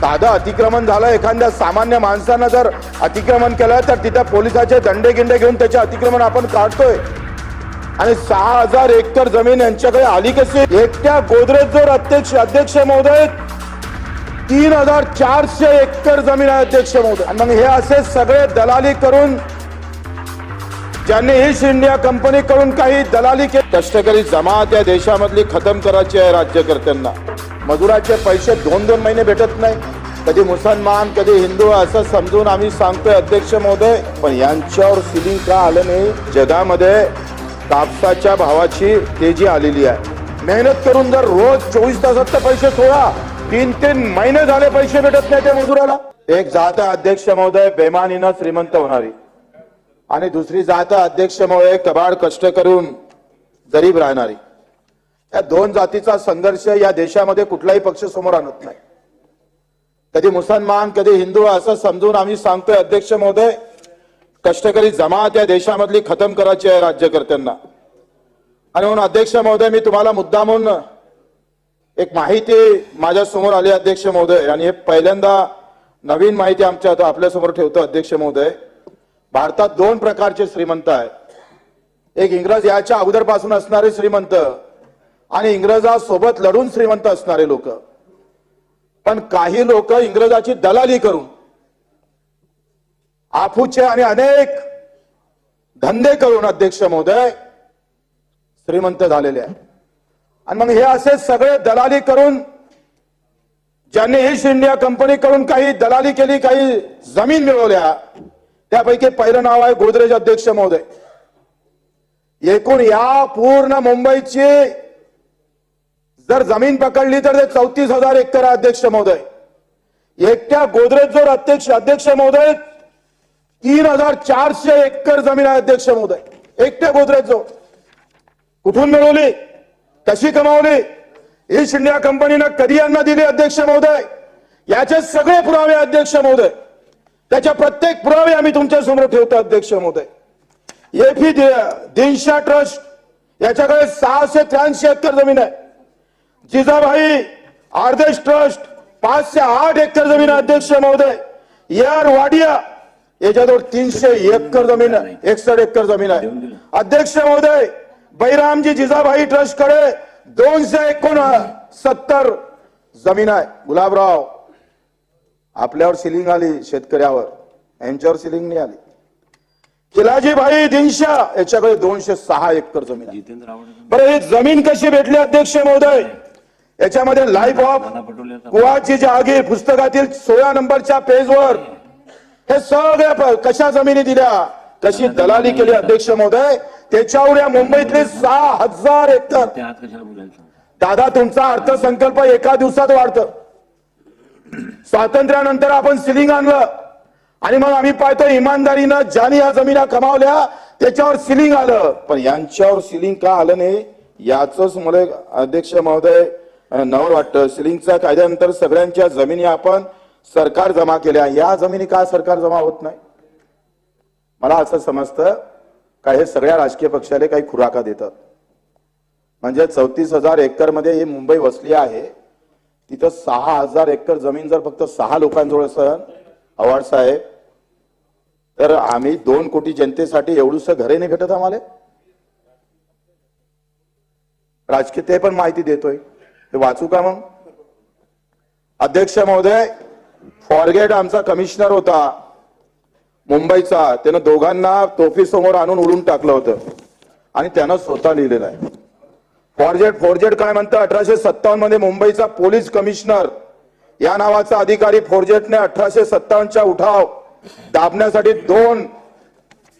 साधं अतिक्रमण झालं एखाद्या सामान्य माणसानं जर अतिक्रमण केलं तर तिथे पोलिसाचे दंडे गिंडे घेऊन त्याचे अतिक्रमण आपण काढतोय. आणि सहा हजार एकर जमीन यांच्याकडे आली कशी? एकट्या गोदरेजवर अध्यक्ष अध्यक्ष महोदय तीन हजार चारशे एकर जमीन आहे अध्यक्ष महोदय. आणि मग हे असे सगळे दलाली करून ज्यांनी ईस्ट इंडिया कंपनी कडून काही दलाली केली. कष्टकरी जमात या देशामधली खतम करायची आहे राज्यकर्त्यांना. मजुराचे पैसे दोन दोन महिने भेटत नाही. कधी मुसलमान कधी हिंदू असं समजून आम्ही सांगतोय अध्यक्ष महोदय. पण यांच्यावर सिलिंग का आलं नाही? जगामध्ये कापसाच्या भावाची तेजी आलेली आहे. मेहनत करून जर रोज चोवीस तासात तर पैसे सोडा. तीन तीन महिने झाले पैसे भेटत नाही त्या मजुराला. एक जात आहे अध्यक्ष महोदय बेमानीनं श्रीमंत होणारी. आणि दुसरी जात अध्यक्ष महोदय कबाड कष्ट करून गरीब राहणारी. या दोन जातीचा संघर्ष या देशामध्ये कुठलाही पक्ष समोर आणत नाही. कधी मुसलमान कधी हिंदू असं समजून आम्ही सांगतोय अध्यक्ष महोदय कष्टकरी जमात या देशामधली खतम करायची आहे राज्यकर्त्यांना. आणि म्हणून अध्यक्ष महोदय मी तुम्हाला मुद्दामून एक माहिती माझ्यासमोर आली अध्यक्ष महोदय आणि हे पहिल्यांदा नवीन माहिती आमच्या आपल्यासमोर ठेवतो अध्यक्ष महोदय. भारतात दोन प्रकारचे श्रीमंत आहेत. एक इंग्रज याच्या अगोदरपासून असणारे श्रीमंत आणि इंग्रजासोबत लढून श्रीमंत असणारे लोक. पण काही लोक इंग्रजाची दलाली करून आफूचे आणि अनेक धंदे करून अध्यक्ष महोदय श्रीमंत झालेले आहे आणि मग हे असे सगळे दलाली करून ज्यांनी ईस्ट इंडिया कंपनीकडून काही दलाली केली काही जमीन मिळवल्या त्यापैकी पहिलं नाव आहे गोदरेज अध्यक्ष महोदय. एकूण या पूर्ण मुंबईची जर जमीन पकडली तर ते चौतीस हजार एकर अध्यक्ष महोदय. एकट्या गोदरेजवर अध्यक्ष अध्यक्ष महोदय तीन हजार चारशे एकर जमीन आहे अध्यक्ष महोदय. एकट्या गोदरेज जोर. कुठून मिळवली? कशी कमावली? ईस्ट इंडिया कंपनीनं कधी यांना दिली अध्यक्ष महोदय? याचे सगळे पुरावे अध्यक्ष महोदय. त्याच्या प्रत्येक पुरावे आम्ही तुमच्यासमोर ठेवतो अध्यक्ष महोदय. एफी दिनशा ट्रस्ट याच्याकडे सहाशे त्र्याऐंशी एकर जमीन आहे. जिजाबाई आर्देश ट्रस्ट पाचशे आठ एकर जमीन अध्यक्ष महोदय. यार वाडिया याच्याजवळ तीनशे एकर जमीन आहे एकसष्ट एकर जमीन आहे. अध्यक्ष महोदय बैरामजी जिजाबाई ट्रस्टकडे दोनशे एकोण सत्तर जमीन आहे. गुलाबराव आपल्यावर सिलिंग आली शेतकऱ्यावर. यांच्यावर सिलिंग नाही आली. किलाजीभाई दिनशा याच्याकडे दोनशे सहा एकर जमीन बरं ही जमीन कशी भेटली अध्यक्ष महोदय? याच्यामध्ये लाईफ ऑफ कुवाची जहागीर पुस्तकातील सोळा नंबरच्या पेजवर हे सगळ्या कशा जमिनी दिल्या? कशी दलाली केली अध्यक्ष महोदय? त्याच्यावर या मुंबईतले सहा हजार एकतर दादा तुमचा अर्थसंकल्प एका दिवसात वाढतं. स्वातंत्र्यानंतर आपण सिलिंग आणलं. आणि मग आम्ही पाहतो इमानदारीनं ज्याने या जमिना कमावल्या त्याच्यावर सिलिंग आलं. पण यांच्यावर सिलिंग का आलं नाही याच मला अध्यक्ष महोदय नवल वाटतं. सिलिंगच्या कायद्यानंतर सगळ्यांच्या जमिनी आपण सरकार जमा केल्या. या जमिनी का सरकार जमा होत नाही? मला असं समजतं का हे सगळ्या राजकीय पक्षाला काही खुराका देतात. म्हणजे चौतीस हजार एकरमध्ये ही मुंबई वसली आहे. तिथं सहा हजार एकर जमीन जर फक्त सहा लोकांजवळ सहन आव्हाड साहेब तर आम्ही दोन कोटी जनतेसाठी एवढूस घरे नाही भेटत आम्हाला? राजकीय ते पण माहिती देतोय. ते वाचू का मग? अध्यक्ष महोदय फॉरगेट आमचा कमिशनर होता मुंबईचा. त्यानं दोघांना तोफी समोर आणून उडून टाकलं होतं. आणि त्यानं स्वतः लिहिलेलं आहे. फॉरजेट फॉरजेट काय म्हणतं? अठराशे सत्तावन्नमध्ये मुंबईचा पोलीस कमिशनर. या नावाचा अधिकारी फॉरजेटने अठराशे सत्तावन्नच्या उठाव दाबण्यासाठी दोन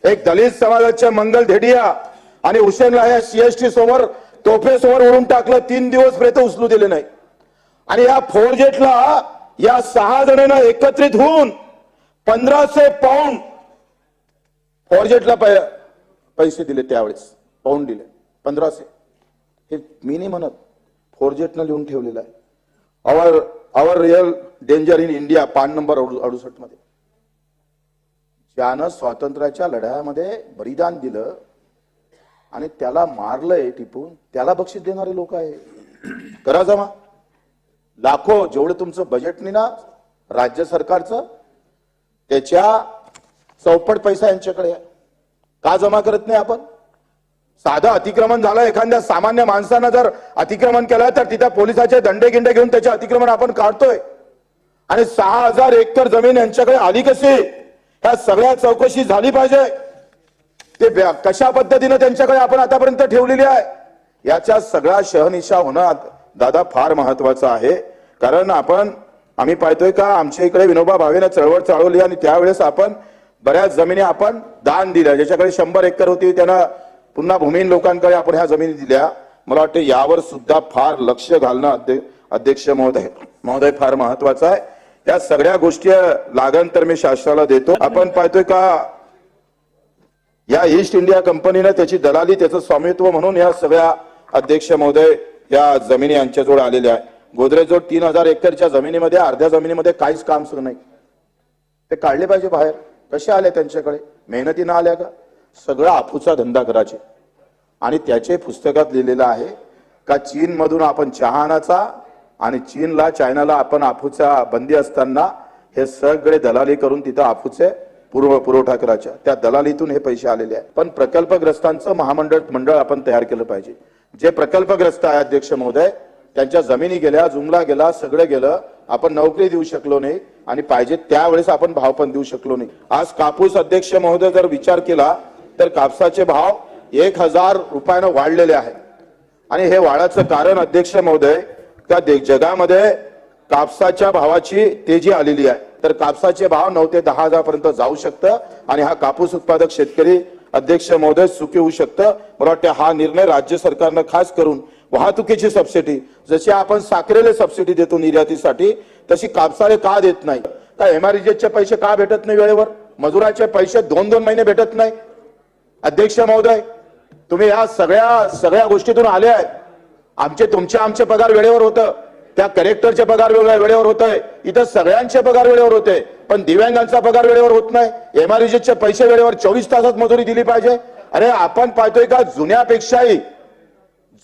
एक दलित समाजाच्या मंगल धेडिया आणि हुसेनला या सीएसटी समोर तोफे समोर उडून टाकलं तीन दिवस प्रेत उचलू दिले नाही. आणि या फोरजेटला या सहा जणांना एकत्रित होऊन पंधराशे पाऊंड फॉरजेटला पैसे दिले त्यावेळेस. पाऊंड दिले. पंधराशे. हे मी नाही म्हणत. फोरजेटनं लिहून ठेवलेलं आहे. Our our real danger in India पान नंबर अडुसष्टमध्ये ज्यानं स्वातंत्र्याच्या लढ्यामध्ये बलिदान दिलं आणि त्याला मारलंय टिपून त्याला बक्षीस देणारे लोक आहे. करा जमा. लाखो जेवढं तुमचं बजेट नाही ना राज्य सरकारचं त्याच्या चौपट पैसा यांच्याकडे का जमा करत नाही आपण? साधं अतिक्रमण झालं एखाद्या सामान्य माणसानं जर अतिक्रमण केलं तर तिथे पोलिसाचे दंडे गिंडे घेऊन त्याचे अतिक्रमण आपण काढतोय. आणि सहा हजार एकर जमीन यांच्याकडे आली कशी? ह्या सगळ्या चौकशी झाली पाहिजे. ते ब्या- कशा पद्धतीनं त्यांच्याकडे आपण आतापर्यंत ठेवलेली आहे? याच्या सगळ्या शहनिशा होणं दादा फार महत्वाचं आहे. कारण आपण आम्ही पाहतोय का आमच्या इकडे विनोबा भावेनं चळवळ चालवली आणि त्यावेळेस आपण बऱ्याच जमिनी आपण दान दिल्या. ज्याच्याकडे शंभर एकर होती त्यांना पुन्हा भूमिहीन लोकांकडे आपण ह्या जमिनी दिल्या. मला वाटतं यावर सुद्धा फार लक्ष घालणं अध्य- अध्यक्ष महोदय महोदय फार महत्वाचं आहे. या सगळ्या गोष्टी लागण तर मी शासनाला देतो. आपण पाहतोय का या ईस्ट इंडिया कंपनीनं त्याची दलाली त्याचं स्वामित्व म्हणून या सगळ्या अध्यक्ष महोदय या जमिनी यांच्याजवळ आलेल्या आहे गोदरेज तीन हजार एकरच्या जमिनीमध्ये अर्ध्या जमिनीमध्ये काहीच काम सुरू नाही. ते काढले पाहिजे बाहेर. कसे आले त्यांच्याकडे? मेहनतीनं आल्या का? सगळा अफूचा धंदा करायचे. आणि त्याचे पुस्तकात लिहिलेलं आहे का चीन मधून आपण चहा आणायचा आणि चीनला चायनाला आपण आफूचा बंदी असताना हे सगळे दलाली करून तिथं आफूचे पूर्व पुरवठा करायच्या त्या दलालीतून हे पैसे आलेले आहेत. पण प्रकल्पग्रस्तांचं महामंडळ मंडळ आपण तयार केलं पाहिजे. जे प्रकल्पग्रस्त आहे अध्यक्ष महोदय त्यांच्या जमिनी गेल्या जुमला गेला सगळं गेलं आपण नोकरी देऊ शकलो नाही आणि पाहिजे त्यावेळेस आपण भाव पण देऊ शकलो नाही. आज कापूस अध्यक्ष महोदय जर विचार केला तर कापसाचे भाव एक हजार रुपयानं वाढलेले आहेत. आणि हे वाढाचं कारण अध्यक्ष महोदय त्या दे- जगामध्ये कापसाच्या भावाची तेजी आलेली आहे. तर कापसाचे भाव नऊ ते दहा हजारपर्यंत जाऊ शकतं आणि हा कापूस उत्पादक शेतकरी अध्यक्ष महोदय सुखी होऊ शकतं. मला वाटतं हा निर्णय राज्य सरकारनं खास करून वाहतुकीची सबसिडी जशी आपण साखरेला सबसिडी देतो निर्यातीसाठी तशी कापसाले का देत नाही? का एमआरईजेचे पैसे का भेटत नाही वेळेवर? मजुराचे पैसे दोन दोन महिने भेटत नाही? अध्यक्ष महोदय तुम्ही या सगळ्या सगळ्या गोष्टीतून आले आहेत. आमचे तुमचे आमचे पगार वेळेवर होतं. त्या कलेक्टरचे पगार वेगळ्या वेळेवर होत आहे इथं सगळ्यांचे पगार वेळेवर होते पण दिव्यांगांचा पगार वेळेवर होत नाही. एमआरजीचे पैसे वेळेवर चोवीस तासात मजुरी दिली पाहिजे. अरे आपण पाहतोय का जुन्यापेक्षाही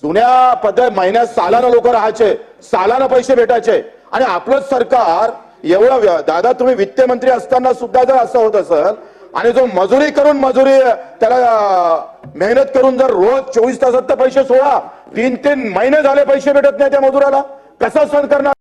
जुन्या पद्धत महिन्यात सालानं लोक राहायचे सालानं पैसे भेटायचे. आणि आपलं सरकार एवढं दादा तुम्ही वित्त मंत्री असताना सुद्धा जर असं होत असेल आणि जो मजुरी करून मजुरी त्याला मेहनत करून जर रोज चोवीस तासात तर पैसे सोडा. तीन तीन महिने झाले पैसे भेटत नाही त्या मजुराला. कसा सण करणार?